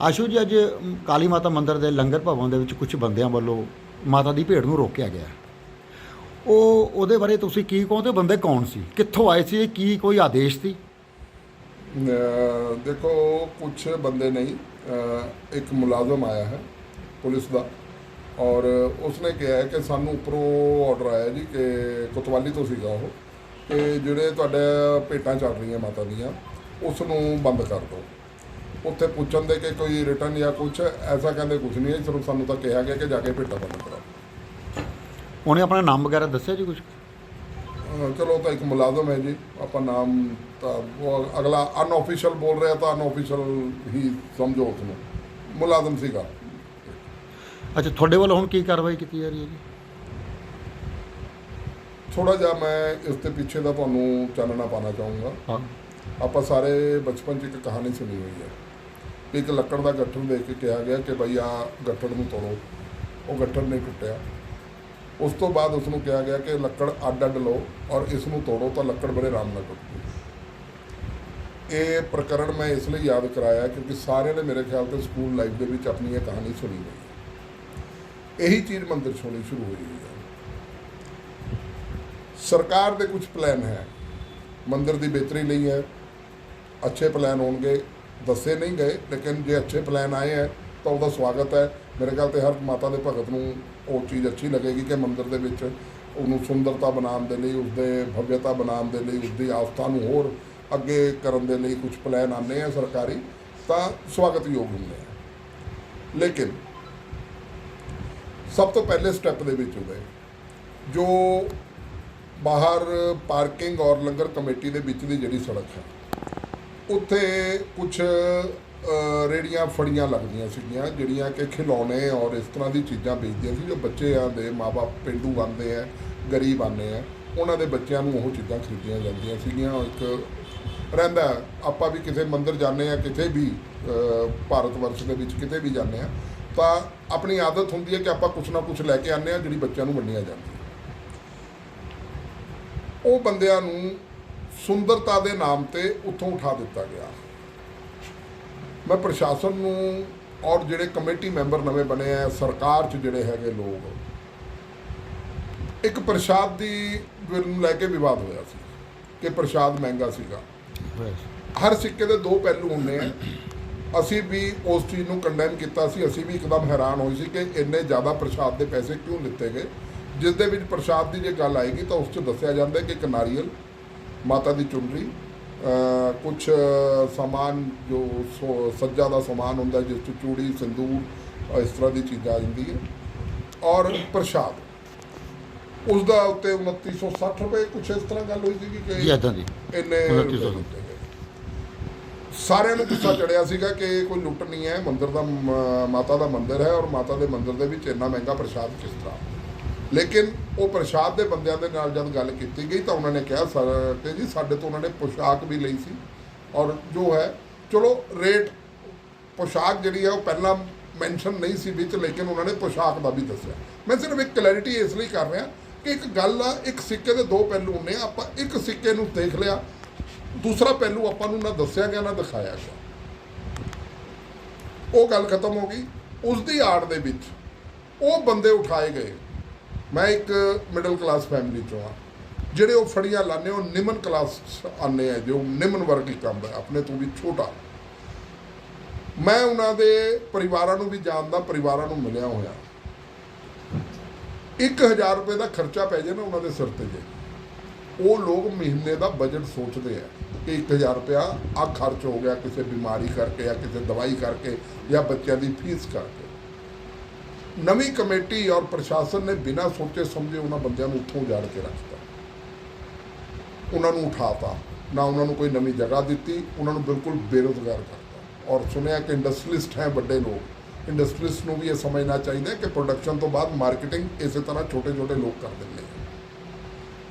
ਆਸ਼ੂ ਜੀ, ਅੱਜ ਕਾਲੀ ਮਾਤਾ ਮੰਦਿਰ ਦੇ ਲੰਗਰ ਭਵਨ ਦੇ ਵਿੱਚ ਕੁਝ ਬੰਦਿਆਂ ਵੱਲੋਂ ਮਾਤਾ ਦੀ ਭੇਡ ਨੂੰ ਰੋਕਿਆ ਗਿਆ। ਉਹ, ਉਹਦੇ ਬਾਰੇ ਤੁਸੀਂ ਕੀ ਕਹੋ ਤੇ ਬੰਦੇ ਕੌਣ ਸੀ? ਕਿੱਥੋਂ ਆਏ ਸੀ? ਕੀ ਕੋਈ ਆਦੇਸ਼ ਸੀ? ਦੇਖੋ ਕੁਝ ਬੰਦੇ ਨਹੀਂ ਇੱਕ ਮੁਲਾਜ਼ਮ ਆਇਆ ਹੈ ਪੁਲਿਸ ਦਾ। ਔਰ ਉਸਨੇ ਕਿਹਾ ਕਿ ਸਾਨੂੰ ਉੱਪਰੋਂ ਆਰਡਰ ਆਇਆ ਜੀ ਕਿ ਕੁਤਵਾਲੀ ਤੋਂ ਸੀਗਾ ਉਹ, ਕਿ ਜਿਹੜੇ ਤੁਹਾਡੇ ਭੇਟਾਂ ਚੱਲ ਰਹੀਆਂ ਮਾਤਾ ਦੀਆਂ ਉਸ ਨੂੰ ਬੰਦ ਕਰ ਦਿਓ। ਉੱਥੇ ਪੁੱਛਣ ਦੇ ਕਿ ਕੋਈ ਰਿਟਰਨ ਜਾਂ ਕੁਝ ਐਸਾ ਕਹਿੰਦੇ ਕੁਝ ਨਹੀਂ ਹੈ ਸਿਰਫ ਸਾਨੂੰ ਤਾਂ ਕਿਹਾ ਗਿਆ ਕਿ ਜਾ ਕੇ ਭੇਟਾਂ ਬੰਦ ਕਰਾਓ। ਉਹਨੇ ਆਪਣਾ ਨਾਮ ਵਗੈਰਾ ਦੱਸਿਆ ਜੀ ਕੁਝ ਅਹ ਚਲੋ ਉਹ ਤਾਂ ਇੱਕ ਮੁਲਾਜ਼ਮ ਹੈ ਜੀ ਆਪਾਂ ਨਾਮ ਤਾਂ ਉਹ ਅਗਲਾ ਅਨਆਫੀਸ਼ੀਅਲ ਬੋਲ ਰਿਹਾ ਤਾਂ ਅਨਆਫੀਸ਼ੀਅਲ ਹੀ ਸਮਝੋ ਉਸ ਨੂੰ ਮੁਲਾਜ਼ਮ ਸੀਗਾ। ਅੱਛਾ ਤੁਹਾਡੇ ਵੱਲੋਂ ਹੁਣ ਕੀ ਕਾਰਵਾਈ ਕੀਤੀ ਜਾ ਰਹੀ ਹੈ ਜੀ? ਥੋੜਾ ਜਿਹਾ ਮੈਂ ਇਸ ਦੇ ਪਿੱਛੇ ਦਾ ਤੁਹਾਨੂੰ ਚਾਨਣਾ ਪਾਣਾ ਚਾਹੂੰਗਾ। ਹਾਂ। ਆਪਾਂ ਸਾਰੇ ਬਚਪਨ 'ਚ ਇੱਕ ਕਹਾਣੀ ਸੁਣੀ ਹੋਈ ਹੈ। ਇੱਕ ਲੱਕੜ ਦਾ ਗੱਠੜ ਦੇਖ ਕੇ ਕਿਹਾ ਗਿਆ ਕਿ ਬਈ ਆ ਗੱਠੜ ਨੂੰ ਤੋੜੋ। ਉਹ ਗੱਠੜ ਨਹੀਂ ਟੁੱਟਿਆ। ਉਸ ਤੋਂ ਬਾਅਦ ਉਸ ਨੂੰ ਕਿਹਾ ਗਿਆ ਕਿ ਲੱਕੜ ਅੱਡ ਅੱਡ ਲਓ ਔਰ ਇਸ ਨੂੰ ਤੋੜੋ ਤਾਂ ਲੱਕੜ ਬੜੇ ਆਰਾਮ ਨਾਲ ਟੁੱਟਦੀ ਇਹ ਪ੍ਰਕਰਣ ਮੈਂ ਇਸ ਲਈ ਯਾਦ ਕਰਾਇਆ ਕਿਉਂਕਿ ਸਾਰਿਆਂ ਨੇ ਮੇਰੇ ਖਿਆਲ ਤੇ ਸਕੂਲ ਲਾਈਫ ਦੇ ਵਿੱਚ ਆਪਣੀ ਇਹ ਕਹਾਣੀ ਸੁਣੀ ਹੋਈ ਹੈ। ਇਹੀ ਚੀਜ਼ ਮੰਦਰ 'ਚ ਹੋਣੀ ਸ਼ੁਰੂ ਹੋਈ ਹੋਈ ਹੈ। ਸਰਕਾਰ ਦੇ ਕੁਝ ਪਲਾਨ ਹੈ। ਮੰਦਿਰ ਦੀ ਬਿਹਤਰੀ ਲਈ ਹੈ। ਅੱਛੇ ਪਲਾਨ ਹੋਣਗੇ। ਦੱਸੇ ਨਹੀਂ ਗਏ, ਲੇਕਿਨ ਜੇ ਅੱਛੇ ਪਲਾਨ ਆਏ ਹੈ, ਤਾਂ ਉਹਦਾ ਸਵਾਗਤ ਹੈ। ਮੇਰੇ ਖਿਆਲ ਤੇ ਹਰ ਮਾਤਾ ਦੇ ਭਗਤ ਨੂੰ ਉਹ ਚੀਜ਼ ਅੱਛੀ ਲੱਗੇਗੀ ਕਿ ਮੰਦਿਰ ਦੇ ਵਿੱਚ ਉਹਨੂੰ ਸੁੰਦਰਤਾ ਬਣਾਉਣ ਦੇ ਲਈ, ਉਸਦੇ ਭਵਯਤਾ ਬਣਾਉਣ ਦੇ ਲਈ, ਉਸਦੀ ਆਸਥਾ ਨੂੰ ਹੋਰ ਅੱਗੇ ਕਰਨ ਦੇ ਲਈ ਕੁਝ ਪਲਾਨ ਆਉਂਦੇ ਆ ਸਰਕਾਰੀ, ਤਾਂ ਸਵਾਗਤਯੋਗ ਹੁੰਦੇ ਆ। ਲੇਕਿਨ ਸਭ ਤੋਂ ਪਹਿਲੇ ਸਟੈਪ ਦੇ ਵਿੱਚ ਉਹਦੇ ਜੋ ਬਾਹਰ ਪਾਰਕਿੰਗ ਔਰ ਲੰਗਰ ਕਮੇਟੀ ਦੇ ਵਿੱਚ ਦੀ ਜਿਹੜੀ ਸੜਕ ਹੈ, ਉੱਥੇ ਕੁਝ ਰੇੜੀਆਂ ਫੜੀਆਂ ਲੱਗਦੀਆਂ ਸੀਗੀਆਂ, ਜਿਹੜੀਆਂ ਕਿ ਖਿਡੌਣੇ ਔਰ ਇਸ ਤਰ੍ਹਾਂ ਦੀ ਚੀਜ਼ਾਂ ਵੇਚਦੀਆਂ ਸੀ, ਜੋ ਬੱਚਿਆਂ ਦੇ ਮਾਪੇ ਪਿੰਡੂ ਆਉਂਦੇ ਆ, ਗਰੀਬ ਆਉਂਦੇ ਆ, ਉਹਨਾਂ ਦੇ ਬੱਚਿਆਂ ਨੂੰ ਉਹ ਚੀਜ਼ਾਂ ਖਰੀਦੀਆਂ ਜਾਂਦੀਆਂ ਸੀਗੀਆਂ, ਉਹ ਇੱਕ ਰਹਿੰਦਾ, ਆਪਾਂ ਵੀ ਕਿਸੇ ਮੰਦਿਰ ਜਾਂਦੇ ਆ, ਕਿਤੇ ਵੀ ਭਾਰਤ ਵਰਸ਼ ਦੇ ਵਿੱਚ ਕਿਤੇ ਵੀ ਜਾਂਦੇ ਆ, ਤਾਂ ਆਪਣੀ ਆਦਤ ਹੁੰਦੀ ਹੈ ਕਿ ਆਪਾਂ ਕੁਝ ਨਾ ਕੁਝ ਲੈ ਕੇ ਆਉਂਦੇ ਆ, ਜਿਹੜੀ ਬੱਚਿਆਂ ਨੂੰ ਵੰਡੀਆਂ ਜਾਂਦੀਆਂ। ਉਹ ਬੰਦਿਆਂ ਨੂੰ ਸੁੰਦਰਤਾ ਦੇ ਨਾਮ ਤੇ ਉੱਥੋਂ ਉਠਾ ਦਿੱਤਾ ਗਿਆ। ਮੈਂ ਪ੍ਰਸ਼ਾਸਨ ਨੂੰ ਔਰ ਜਿਹੜੇ ਕਮੇਟੀ ਮੈਂਬਰ ਨਵੇਂ ਬਣੇ ਆ ਸਰਕਾਰ 'ਚ ਜਿਹੜੇ ਹੈਗੇ ਲੋਕ ਇੱਕ ਪ੍ਰਸ਼ਾਦ ਦੀ ਨੂੰ ਲੈ ਕੇ ਵਿਵਾਦ ਹੋਇਆ ਸੀ ਕਿ ਪ੍ਰਸ਼ਾਦ ਮਹਿੰਗਾ ਸੀਗਾ। ਹਰ ਸਿੱਕੇ ਦੇ ਦੋ ਪਹਿਲੂ ਹੁੰਦੇ ਆ। ਅਸੀਂ ਵੀ ਉਸ ਚੀਜ਼ ਨੂੰ ਕੰਡੈਮ ਕੀਤਾ ਸੀ। ਅਸੀਂ ਵੀ ਇੱਕਦਮ ਹੈਰਾਨ ਹੋਏ ਸੀ ਕਿ ਇੰਨੇ ਜ਼ਿਆਦਾ ਪ੍ਰਸ਼ਾਦ ਦੇ ਪੈਸੇ ਕਿਉਂ ਲਿੱਤੇ ਗਏ? ਜਿਸ ਦੇ ਵਿੱਚ ਪ੍ਰਸ਼ਾਦ ਦੀ ਜੇ ਗੱਲ ਆਏਗੀ ਤਾਂ ਉਸ 'ਚ ਦੱਸਿਆ ਜਾਂਦਾ ਕਿ ਇੱਕ ਨਾਰੀਅਲ ਮਾਤਾ ਦੀ ਚੁੰਨਰੀ ਕੁਝ ਸਮਾਨ ਜੋ ਸੱਜਾ ਦਾ ਸਮਾਨ ਹੁੰਦਾ ਜਿਸ 'ਚ ਚੂੜੀ ਸਿੰਦੂਰ ਇਸ ਤਰ੍ਹਾਂ ਦੀ ਚੀਜ਼ਾਂ ਆ ਜਾਂਦੀ ਹੈ ਔਰ ਪ੍ਰਸ਼ਾਦ। ਉਸ ਦਾ ਉੱਤੇ 2960 ਰੁਪਏ ਕੁਝ ਇਸ ਤਰ੍ਹਾਂ ਗੱਲ ਹੋਈ ਸੀ ਜੀ ਕਿ ਇਦਾਂ ਦੀ। ਇੰਨੇ 2900 ਰੁਪਏ ਦਿੱਤੇ ਗਏ ਸਾਰਿਆਂ ਨੂੰ ਗੁੱਸਾ ਚੜਿਆ ਸੀਗਾ ਕਿ ਕੋਈ ਲੁੱਟ ਨਹੀਂ ਹੈ ਮੰਦਿਰ ਦਾ ਮਾਤਾ ਦਾ ਮੰਦਿਰ ਹੈ ਔਰ ਮਾਤਾ ਦੇ ਮੰਦਿਰ ਦੇ ਵਿੱਚ ਇੰਨਾ ਮਹਿੰਗਾ ਪ੍ਰਸ਼ਾਦ ਕਿਸ ਤਰ੍ਹਾਂ ਲੇਕਿਨ ਉਹ ਪ੍ਰਸ਼ਾਦ ਦੇ ਬੰਦਿਆਂ ਦੇ ਨਾਲ ਜਦ ਗੱਲ ਕੀਤੀ ਗਈ ਤਾਂ ਉਹਨਾਂ ਨੇ ਕਿਹਾ, ਸਰ ਕਿ ਜੀ, ਸਾਡੇ ਤੋਂ ਉਹਨਾਂ ਨੇ ਪੋਸ਼ਾਕ ਵੀ ਲਈ ਸੀ ਔਰ ਜੋ ਹੈ, ਚਲੋ, ਰੇਟ ਪੋਸ਼ਾਕ ਜਿਹੜੀ ਹੈ ਉਹ ਪਹਿਲਾਂ ਮੈਂਸ਼ਨ ਨਹੀਂ ਸੀ ਵਿੱਚ, ਲੇਕਿਨ ਉਹਨਾਂ ਨੇ ਪੋਸ਼ਾਕ ਦਾ ਵੀ ਦੱਸਿਆ। ਮੈਂ ਸਿਰਫ ਇੱਕ ਕਲੈਰਿਟੀ ਇਸ ਲਈ ਕਰ ਰਿਹਾ ਕਿ ਇੱਕ ਗੱਲ ਆ, ਇੱਕ ਸਿੱਕੇ ਦੇ ਦੋ ਪਹਿਲੂ ਹੁੰਦੇ ਆ, ਆਪਾਂ ਇੱਕ ਸਿੱਕੇ ਨੂੰ ਦੇਖ ਲਿਆ, ਦੂਸਰਾ ਪਹਿਲੂ ਆਪਾਂ ਨੂੰ ਨਾ ਦੱਸਿਆ ਗਿਆ, ਨਾ ਦਿਖਾਇਆ ਗਿਆ। ਉਹ ਗੱਲ ਖਤਮ ਹੋ ਗਈ। ਉਸ ਦੀ ਆੜ ਦੇ ਵਿੱਚ ਉਹ ਬੰਦੇ ਉਠਾਏ ਗਏ। ਮੈਂ ਇੱਕ ਮਿਡਲ ਕਲਾਸ ਫੈਮਿਲੀ ਚੋਂ ਆ ਜਿਹੜੇ ਉਹ ਫੜੀਆਂ ਲਾਣੇ ਉਹ ਨਿਮਨ ਕਲਾਸ ਆਨੇ ਆ ਜੋ ਨਿਮਨ ਵਰਗੀ ਕੰਮ ਹੈ, ਆਪਣੇ ਤੋਂ ਵੀ ਛੋਟਾ। ਮੈਂ ਉਹਨਾਂ ਦੇ ਪਰਿਵਾਰਾਂ ਨੂੰ ਵੀ ਜਾਣਦਾ, ਪਰਿਵਾਰਾਂ ਨੂੰ ਮਿਲਿਆ ਹੋਇਆ। 1000 ਰੁਪਏ ਦਾ ਖਰਚਾ ਪੈ ਜਾਏ ਨਾ ਉਹਨਾਂ ਦੇ ਸਿਰ ਤੇ ਜੇ। ਉਹ ਲੋਕ ਮਹੀਨੇ ਦਾ ਬਜਟ ਸੋਚਦੇ ਆ ਕਿ 1000 ਰੁਪਇਆ ਆ ਖਰਚ ਹੋ ਗਿਆ, ਕਿਸੇ ਬਿਮਾਰੀ ਕਰਕੇ ਜਾਂ ਕਿਸੇ ਦਵਾਈ ਕਰਕੇ ਜਾਂ ਬੱਚਿਆਂ ਦੀ ਫੀਸ ਕਰਕੇ। ਨਵੀਂ ਕਮੇਟੀ ਔਰ ਪ੍ਰਸ਼ਾਸਨ ਨੇ ਬਿਨਾਂ ਸੋਚੇ ਸਮਝੇ ਉਹਨਾਂ ਬੰਦਿਆਂ ਨੂੰ ਉੱਥੋਂ ਉਜਾੜ ਕੇ ਰੱਖਤਾ। ਉਹਨਾਂ ਨੂੰ ਉਠਾਤਾ, ਨਾ ਉਹਨਾਂ ਨੂੰ ਕੋਈ ਨਵੀਂ ਜਗ੍ਹਾ ਦਿੱਤੀ, ਉਹਨਾਂ ਨੂੰ ਬਿਲਕੁਲ ਬੇਰੁਜ਼ਗਾਰ ਕਰਤਾ। ਔਰ ਸੁਣਿਆ ਕਿ ਇੰਡਸਟਰੀਲਿਸਟ ਹੈ ਵੱਡੇ ਲੋਕ। ਇੰਡਸਟਰੀਲਿਸਟ ਨੂੰ ਵੀ ਇਹ ਸਮਝਣਾ ਚਾਹੀਦਾ ਕਿ ਪ੍ਰੋਡਕਸ਼ਨ ਤੋਂ ਬਾਅਦ ਮਾਰਕੀਟਿੰਗ ਇਸੇ ਤਰ੍ਹਾਂ ਛੋਟੇ-ਛੋਟੇ ਲੋਕ ਕਰ ਦਿੰਦੇ ਹੈ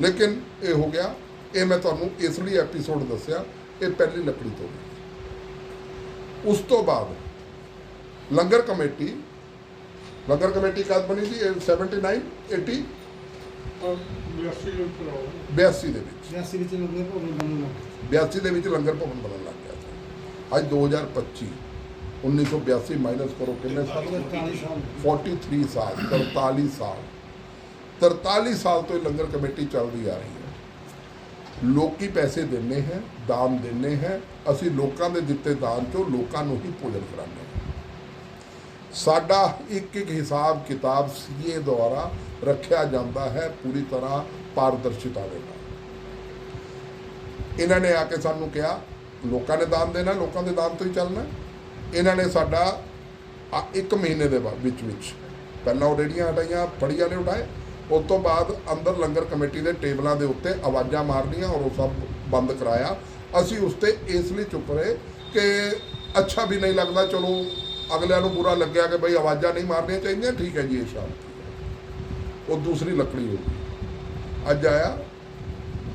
ਲੇਕਿਨ ਇਹ ਹੋ ਗਿਆ, ਇਹ ਮੈਂ ਤੁਹਾਨੂੰ ਇਸ ਲਈ ਐਪੀਸੋਡ ਦੱਸਿਆ, ਇਹ ਪਹਿਲੀ ਲੱਕੜੀ ਤੋਂ ਉਸ ਤੋਂ ਬਾਅਦ ਲੰਗਰ ਕਮੇਟੀ ਲੰਗਰ ਕਮੇਟੀ ਕਦ ਬਣੀ ਸੀ? ਇਹ 79 80 82 ਦੇ ਵਿੱਚ। ਸਿਆਸੀ ਵਿੱਚ ਲੰਗਰ ਭਵਨ ਬਣਨ ਲੱਗ 82 ਦੇ ਵਿੱਚ ਲੰਗਰ ਭਵਨ ਬਣਨ ਲੱਗ ਗਿਆ ਸੀ। ਅੱਜ 2025 1982 ਮਾਈਨਸ ਕਰੋ ਕਿੰਨੇ ਸਾਲ? 43 ਸਾਲ। 43 ਸਾਲ 43 ਸਾਲ ਤੋਂ ਇਹ ਲੰਗਰ ਕਮੇਟੀ ਚੱਲਦੀ ਆ ਰਹੀ ਹੈ। ਲੋਕੀ ਪੈਸੇ ਦਿੰਦੇ ਹੈ ਦਾਨ ਦਿੰਦੇ ਹੈ। ਅਸੀਂ ਲੋਕਾਂ ਦੇ ਦਿੱਤੇ ਦਾਨ ਚੋਂ ਲੋਕਾਂ ਨੂੰ ਹੀ ਭੋਜਨ ਕਰਾਉਂਦੇ ਹਾਂ। ਸਾਡਾ ਇੱਕ ਇੱਕ ਹਿਸਾਬ ਕਿਤਾਬ ਸੀਏ ਦੁਆਰਾ ਰੱਖਿਆ ਜਾਂਦਾ ਹੈ, ਪੂਰੀ ਤਰ੍ਹਾਂ ਪਾਰਦਰਸ਼ਿਤਾ ਦੇ ਨਾਲ। ਇਹਨਾਂ ਨੇ ਆ ਕੇ ਸਾਨੂੰ ਕਿਹਾ, ਲੋਕਾਂ ਨੇ ਦਾਨ ਦੇਣਾ, ਲੋਕਾਂ ਦੇ ਦਾਨ ਤੋਂ ਹੀ ਚੱਲਣਾ। ਇਹਨਾਂ ਨੇ ਸਾਡਾ ਇੱਕ ਮਹੀਨੇ ਦੇ ਬਾਅਦ ਵਿੱਚ ਵਿੱਚ। ਪਹਿਲਾਂ ਉਹ ਰੇੜੀਆਂ ਹਟਾਈਆਂ, ਫੜੀਆਂ ਨੇ ਉਠਾਏ ਉਸ ਤੋਂ ਬਾਅਦ ਅੰਦਰ ਲੰਗਰ ਕਮੇਟੀ ਦੇ ਟੇਬਲਾਂ ਦੇ ਉੱਤੇ ਆਵਾਜ਼ਾਂ ਮਾਰਨੀਆਂ ਔਰ ਉਹ ਸਭ ਬੰਦ ਕਰਾਇਆ। ਅਸੀਂ ਉਸ ਤੇ ਇਸ ਲਈ ਚੁੱਪ ਰਹੇ ਕਿ ਅੱਛਾ ਵੀ ਨਹੀਂ ਲੱਗਦਾ, ਚਲੋ ਅਗਲਿਆਂ ਨੂੰ ਬੁਰਾ ਲੱਗਿਆ ਕਿ ਬਈ ਆਵਾਜ਼ਾਂ ਨਹੀਂ ਮਾਰਨੀਆਂ ਚਾਹੀਦੀਆਂ, ਠੀਕ ਹੈ ਜੀ, ਇਹ ਸ਼ਾਂਤ ਉਹ ਦੂਸਰੀ ਲੱਕੜੀ ਹੋ ਗਈ। ਅੱਜ ਆਇਆ,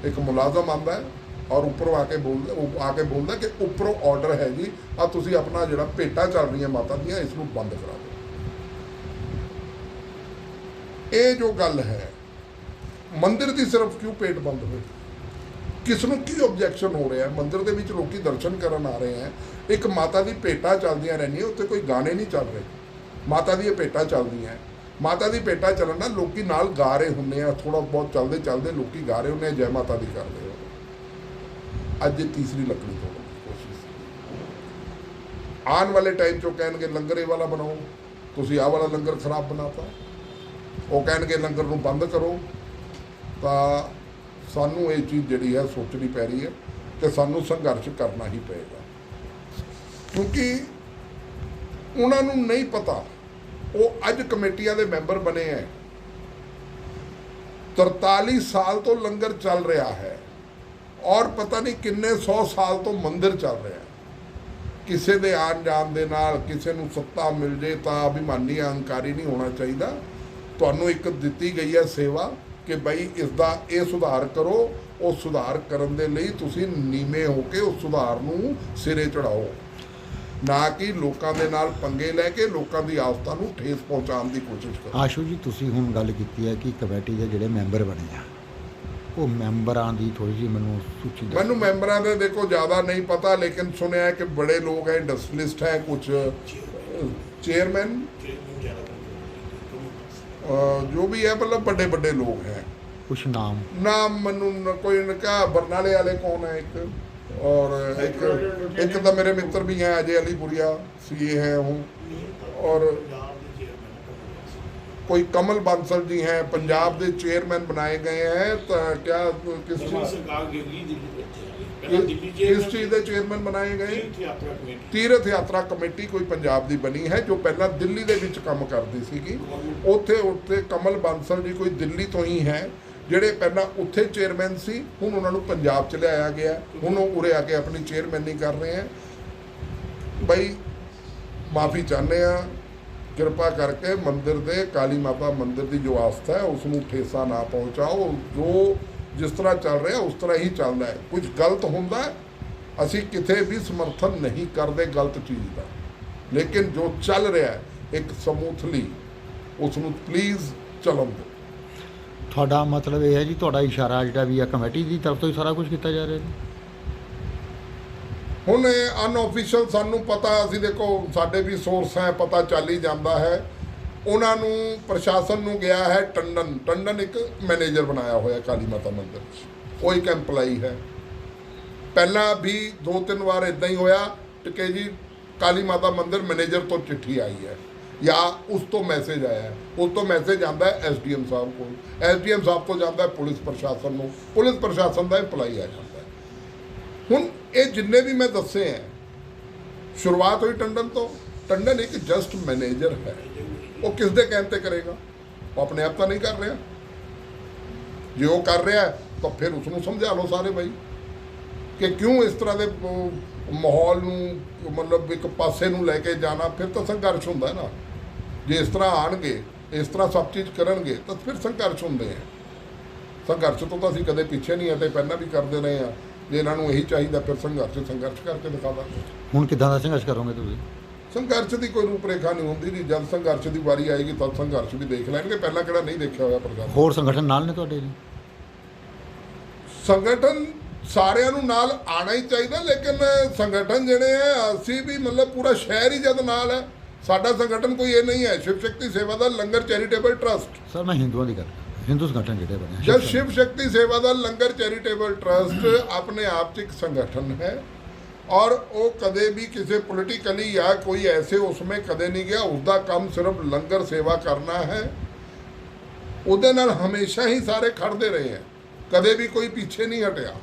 ਇੱਕ ਮੁਲਾਜ਼ਮ ਆਂਦਾ ਹੈ ਔਰ ਉੱਪਰੋਂ ਆ ਕੇ ਬੋਲਦਾ, ਉਹ ਆ ਕੇ ਬੋਲਦਾ ਕਿ ਉੱਪਰੋਂ ਆਰਡਰ ਹੈ ਜੀ ਆ ਤੁਸੀਂ ਆਪਣਾ ਜਿਹੜਾ ਭੇਟਾ ਚੱਲ ਰਹੀਆਂ ਮਾਤਾ ਦੀਆਂ, ਇਸ ਨੂੰ ਬੰਦ ਕਰਾ ਦਿਓ। ਇਹ ਜੋ ਗੱਲ ਹੈ, ਮੰਦਿਰ ਦੀ ਸਿਰਫ ਕਿਉਂ ਪੇਟ ਬੰਦ ਹੋਈ? ਕਿਸ ਨੂੰ ਕੀ ਆਬਜੈਕਸ਼ਨ ਹੋ ਰਿਹਾ ਹੈ? ਮੰਦਿਰ ਦੇ ਵਿੱਚ ਲੋਕੀ ਦਰਸ਼ਨ ਕਰਨ ਆ ਰਹੇ ਹੈ। ਇੱਕ ਮਾਤਾ ਦੀ ਭੇਟਾ ਚੱਲਦੀਆਂ ਰਹਿੰਦੀਆਂ, ਉੱਥੇ ਕੋਈ ਗਾਣੇ ਨਹੀਂ ਚੱਲ ਰਹੇ। ਮਾਤਾ ਦੀਆਂ ਭੇਟਾਂ ਚੱਲਦੀਆਂ ਮਾਤਾ ਦੀ ਭੇਟਾ ਚੱਲਣ ਨਾਲ ਲੋਕੀ ਨਾਲ ਗਾ ਰਹੇ ਹੁੰਦੇ ਆ ਥੋੜਾ ਬਹੁਤ ਚੱਲਦੇ ਚੱਲਦੇ ਲੋਕੀ ਗਾ ਰਹੇ ਹੁੰਦੇ ਆ, ਜੈ ਮਾਤਾ ਦੀ ਕਰਦੇ ਹੋ। ਅੱਜ ਤੀਸਰੀ ਲੱਕੜੀ ਤੋੜਨ ਕੋਸ਼ਿਸ਼ ਆਉਣ ਵਾਲੇ ਟਾਈਮ 'ਚੋਂ ਕਹਿਣਗੇ, ਲੰਗਰ ਇਹ ਵਾਲਾ ਬਣਾਓ। ਤੁਸੀਂ ਆਹ ਵਾਲਾ ਲੰਗਰ ਖਰਾਬ ਬਣਾਤਾ। ਉਹ ਕਹਿਣਗੇ, ਲੰਗਰ ਨੂੰ ਬੰਦ ਕਰੋ। ਤਾਂ ਸਾਨੂੰ ਇਹ ਚੀਜ਼ ਜਿਹੜੀ ਹੈ ਸੋਚਣੀ ਪੈ ਰਹੀ ਹੈ ਤੇ ਸਾਨੂੰ ਸੰਘਰਸ਼ ਕਰਨਾ ਹੀ ਪਏਗਾ। ਕਿਉਂਕਿ ਉਹਨਾਂ ਨੂੰ ਨਹੀਂ ਪਤਾ, ਉਹ ਅੱਜ ਕਮੇਟੀਆਂ ਦੇ ਮੈਂਬਰ ਬਣੇ ਹੈ। 43 ਸਾਲ ਤੋਂ ਲੰਗਰ ਚੱਲ ਰਿਹਾ ਹੈ ਔਰ ਪਤਾ ਨਹੀਂ ਕਿੰਨੇ 100 ਸਾਲ ਤੋਂ ਮੰਦਿਰ ਚੱਲ ਰਿਹਾ ਕਿਸੇ ਦੇ ਆਣ ਜਾਣ ਦੇ ਨਾਲ ਕਿਸੇ ਨੂੰ ਸੱਤਾ ਮਿਲ ਜੇ ਤਾਂ ਅਭਿਮਾਨੀ ਅਹੰਕਾਰੀ ਨਹੀਂ ਹੋਣਾ ਚਾਹੀਦਾ। ਤੁਹਾਨੂੰ ਇੱਕ ਦਿੱਤੀ ਗਈ ਹੈ ਸੇਵਾ ਕਿ ਬਈ ਇਸ ਦਾ ਇਹ ਸੁਧਾਰ ਕਰੋ ਉਹ ਸੁਧਾਰ ਕਰਨ ਦੇ ਲਈ ਤੁਸੀਂ ਨੀਵੇਂ ਹੋ ਕੇ ਉਸ ਸੁਧਾਰ ਨੂੰ ਸਿਰੇ ਚੜਾਓ। ਨਾ ਕਿ ਲੋਕਾਂ ਦੇ ਨਾਲ ਪੰਗੇ ਲੈ ਕੇ ਲੋਕਾਂ ਦੀ ਆਸਥਾ ਨੂੰ ਠੇਸ ਪਹੁੰਚਾਉਣ ਦੀ ਕੋਸ਼ਿਸ਼ ਕਰੋ। ਆਸ਼ੂ ਜੀ ਤੁਸੀਂ ਹੁਣ ਗੱਲ ਕੀਤੀ ਹੈ ਕਿ ਕਮੇਟੀ ਦੇ ਜਿਹੜੇ ਮੈਂਬਰ ਬਣੇ ਆ ਉਹ ਮੈਂਬਰਾਂ ਦੀ ਥੋੜੀ ਜਿਹੀ ਮੈਨੂੰ ਸੂਚੀ ਦਿਓ। ਮੈਨੂੰ ਮੈਂਬਰਾਂ ਦੇ ਦੇਖੋ ਜ਼ਿਆਦਾ ਨਹੀਂ ਪਤਾ ਲੇਕਿਨ ਸੁਣਿਆ ਹੈ ਕਿ ਬੜੇ ਲੋਕ ਹੈ ਇੰਡਸਟਰੀਲਿਸਟ ਹੈ ਕੁਝ ਚੇਅਰਮੈਨ। ਜੋ ਵੀ ਹੈ ਮਤਲਬ ਵੱਡੇ ਵੱਡੇ ਲੋਕ ਹੈ। ਕੁਛ ਨਾਮ। ਨਾਮ ਮੈਨੂੰ ਨ- ਕੋਈ ਨੇ ਕਹਾ ਬਰਨਾਲੇ ਵਾਲੇ ਕੌਣ ਹੈ ਇੱਕ? ਔਰ ਇੱਕ ਇੱਕ ਤਾਂ ਮੇਰੇ ਮਿੱਤਰ ਵੀ ਹੈ ਅਜੇ ਅਲੀਪੁਰੀਆ ਸੀਏ ਹੈ ਉਹ। ਔਰ ਕੋਈ ਕਮਲ ਬਾਂਸਲ ਜੀ ਹੈ ਪੰਜਾਬ ਦੇ ਚੇਅਰਮੈਨ ਬਣਾਏ ਗਏ ਹੈ ਤਾਂ ਕਿਆ ਕਿਸ ਜਮਾ ਚੀਜ਼ ਸਰਕਾਰ ਗਿਰ ਗਈ ਕਿਸ ਚੀਜ਼ ਦੇ ਚੇਅਰਮੈਨ ਬਣਾਏ ਗਏ। ਤੀਰਥ ਯਾਤਰਾ ਕਮੇਟੀ। ਤੀਰਥ ਯਾਤਰਾ ਕਮੇਟੀ ਕੋਈ ਪੰਜਾਬ ਦੀ ਬਣੀ ਹੈ ਜੋ ਪਹਿਲਾਂ ਦਿੱਲੀ ਦੇ ਵਿੱਚ ਕੰਮ ਕਰਦੀ ਸੀਗੀ। ਉੱਥੇ ਉੱਥੇ ਕਮਲ ਬਾਂਸਲ ਜੀ ਕੋਈ ਦਿੱਲੀ ਤੋਂ ਹੀ ਹੈ ਜਿਹੜੇ ਪਹਿਲਾਂ ਉੱਥੇ ਚੇਅਰਮੈਨ ਸੀ ਹੁਣ ਉਹਨਾਂ ਨੂੰ ਪੰਜਾਬ ਚ ਲਿਆਇਆ ਗਿਆ ਹੁਣ ਉਹ ਉਰੇ ਆ ਕੇ ਆਪਣੀ ਚੇਅਰਮੈਨੀ ਕਰ ਰਹੇ ਹੈ। ਬਈ ਮਾਫੀ ਚਾਹੁੰਦੇ ਆ ਕਿਰਪਾ ਕਰਕੇ ਮੰਦਿਰ ਦੇ ਕਾਲੀ ਮਾਤਾ ਮੰਦਿਰ ਦੀ ਜੋ ਆਸਥਾ ਹੈ ਉਸ ਨੂੰ ਠੇਸਾ ਨਾ ਪਹੁੰਚਾਓ। ਜੋ ਜਿਸ ਤਰ੍ਹਾਂ ਚੱਲ ਰਿਹਾ ਉਸ ਤਰ੍ਹਾਂ ਹੀ ਚੱਲਦਾ ਹੈ। ਕੁਝ ਗਲਤ ਹੁੰਦਾ ਹੈ ਅਸੀਂ ਕਿਤੇ ਵੀ ਸਮਰਥਨ ਨਹੀਂ ਕਰਦੇ ਗਲਤ ਚੀਜ਼ ਦਾ। ਲੇਕਿਨ ਜੋ ਚੱਲ ਰਿਹਾ ਹੈ ਇੱਕ ਸਮੂਥਲੀ ਉਸ ਨੂੰ ਪਲੀਜ਼ ਚੱਲਣ ਦਿਓ। ਤੁਹਾਡਾ ਮਤਲਬ ਇਹ ਹੈ ਜੀ ਤੁਹਾਡਾ ਇਸ਼ਾਰਾ ਜਿਹੜਾ ਵੀ ਆ ਕਮੇਟੀ ਦੀ ਤਰਫ ਤੋਂ ਹੀ ਸਾਰਾ ਕੁਝ ਕੀਤਾ ਜਾ ਰਿਹਾ ਜੀ? ਹੁਣ ਇਹ ਅਨਆਫੀਸ਼ੀਅਲ ਸਾਨੂੰ ਪਤਾ ਅਸੀਂ ਦੇਖੋ ਸਾਡੇ ਵੀ ਸੋਰਸ ਹੈ ਪਤਾ ਚੱਲ ਹੀ ਜਾਂਦਾ ਹੈ। ਉਹਨਾਂ ਨੂੰ ਪ੍ਰਸ਼ਾਸਨ ਨੂੰ ਗਿਆ ਹੈ ਟੰਡਨ। ਟੰਡਨ ਇੱਕ ਮੈਨੇਜਰ ਬਣਾਇਆ ਹੋਇਆ ਕਾਲੀ ਮਾਤਾ ਮੰਦਿਰ 'ਚ ਉਹ ਇੱਕ EMPLOYE ਹੈ। ਪਹਿਲਾਂ ਵੀ ਦੋ ਤਿੰਨ ਵਾਰ ਇਦਾਂ ਹੀ ਹੋਇਆ ਕਿ ਜੀ, ਕਾਲੀ ਮਾਤਾ ਮੰਦਿਰ ਮੈਨੇਜਰ ਤੋਂ ਚਿੱਠੀ ਆਈ ਹੈ ਜਾਂ ਉਸ ਤੋਂ ਮੈਸੇਜ ਆਇਆ ਹੈ। ਉਸ ਤੋਂ ਮੈਸੇਜ ਆਂਦਾ ਹੈ ਐਸਡੀਐਮ ਸਾਹਿਬ ਕੋਲ। ਐਸਡੀਐਮ ਸਾਹਿਬ ਤੋਂ ਜਾਂਦਾ ਹੈ ਪੁਲਿਸ ਪ੍ਰਸ਼ਾਸਨ ਨੂੰ। ਪੁਲਿਸ ਪ੍ਰਸ਼ਾਸਨ ਦਾ EMPLOYE ਆ ਜਾਂਦਾ ਹੈ। ਹੁਣ ਇਹ ਜਿੰਨੇ ਵੀ ਮੈਂ ਦੱਸੇ ਹੈ, ਸ਼ੁਰੂਆਤ ਹੋਈ ਟੰਡਨ ਤੋਂ। ਟੰਡਨ ਇੱਕ ਜਸਟ ਮੈਨੇਜਰ ਹੈ। ਉਹ ਕਿਸ ਦੇ ਕਹਿਣ ਤੇ ਕਰੇਗਾ? ਉਹ ਆਪਣੇ ਆਪ ਤਾਂ ਨਹੀਂ ਕਰ ਰਿਹਾ। ਜੇ ਉਹ ਕਰ ਰਿਹਾ ਤਾਂ ਫਿਰ ਉਸ ਨੂੰ ਸਮਝਾ ਲਓ ਸਾਰੇ ਬਾਈ ਕਿ ਕਿਉਂ ਇਸ ਤਰ੍ਹਾਂ ਦੇ ਮਾਹੌਲ ਨੂੰ, ਮਤਲਬ ਇੱਕ ਪਾਸੇ ਨੂੰ ਲੈ ਕੇ ਜਾਣਾ, ਫਿਰ ਤਾਂ ਸੰਘਰਸ਼ ਹੁੰਦਾ ਨਾ। ਜੇ ਇਸ ਤਰ੍ਹਾਂ ਆਣਗੇ, ਇਸ ਤਰ੍ਹਾਂ ਸਭ ਚੀਜ਼ ਕਰਨਗੇ, ਤਾਂ ਫਿਰ ਸੰਘਰਸ਼ ਹੁੰਦੇ ਆ। ਸੰਘਰਸ਼ ਤੋਂ ਤਾਂ ਅਸੀਂ ਕਦੇ ਪਿੱਛੇ ਨਹੀਂ ਹਟੇ, ਪਹਿਲਾਂ ਵੀ ਕਰਦੇ ਰਹੇ ਆ। ਜੇ ਇਹਨਾਂ ਨੂੰ ਇਹੀ ਚਾਹੀਦਾ, ਫਿਰ ਸੰਘਰਸ਼ ਸੰਘਰਸ਼ ਕਰਕੇ ਦਿਖਾਵਾਂਗੇ ਹੁਣ ਕਿੱਦਾਂ ਦਾ ਸੰਘਰਸ਼ ਕਰੋਗੇ ਤੁਸੀਂ? ਸੰਘਰਸ਼ ਦੀ ਕੋਈ ਰੂਪਰੇਖਾ ਨਹੀਂ ਹੁੰਦੀ ਜੀ। ਜਦ ਸੰਘਰਸ਼ ਦੀ ਵਾਰੀ ਆਏਗੀ ਤਦ ਸੰਘਰਸ਼ ਵੀ ਦੇਖ ਲੈਣਗੇ। ਪਹਿਲਾਂ ਕਿਹੜਾ ਨਹੀਂ ਦੇਖਿਆ ਹੋਇਆ ਪ੍ਰਸ਼ਾਸਨ ਹੋਰ ਸੰਗਠਨ ਨਾਲ ਨੇ ਤੁਹਾਡੇ ਜੀ? ਸੰਗਠਨ ਸਾਰਿਆਂ ਨੂੰ ਨਾਲ ਆਣਾ ਹੀ ਚਾਹੀਦਾ ਲੇਕਿਨ ਸੰਗਠਨ ਜਿਹੜੇ ਆ ਅਸੀਂ ਵੀ ਮਤਲਬ ਪੂਰਾ ਸ਼ਹਿਰ ਹੀ ਜਦ ਨਾਲ ਹੈ ਸਾਡਾ ਸੰਗਠਨ ਕੋਈ ਇਹ ਨਹੀਂ ਹੈ। ਸ਼ਿਵ ਸ਼ਕਤੀ ਸੇਵਾ ਦਾ ਲੰਗਰ ਚੈਰੀਟੇਬਲ ਟਰਸਟ। ਸਰ ਮੈਂ ਹਿੰਦੂਆਂ ਦੀ ਗੱਲ ਹਿੰਦੂ ਸੰਗਠਨ ਜਿਹੜੇ ਬਣੇ? ਜਦ ਸ਼ਿਵ ਸ਼ਿਵ ਸ਼ਕਤੀ ਸੇਵਾ ਦਾ ਲੰਗਰ ਚੈਰੀਟੇਬਲ ਟਰਸਟ ਆਪਣੇ ਆਪ 'ਚ ਇੱਕ ਸੰਗਠਨ ਹੈ ਔਰ ਉਹ ਕਦੇ ਵੀ ਕਿਸੇ ਪੋਲੀਟੀਕਲੀ ਜਾਂ ਕੋਈ ਐਸੇ ਉਸਮੇ ਕਦੇ ਨਹੀਂ ਗਿਆ, ਉਸਦਾ ਕੰਮ ਸਿਰਫ ਲੰਗਰ ਸੇਵਾ ਕਰਨਾ ਹੈ। ਉਹਦੇ ਨਾਲ ਹਮੇਸ਼ਾ ਹੀ ਸਾਰੇ ਖੜਦੇ ਰਹੇ ਹੈ। ਕਦੇ ਵੀ ਕੋਈ ਪਿੱਛੇ ਨਹੀਂ ਹਟਿਆ।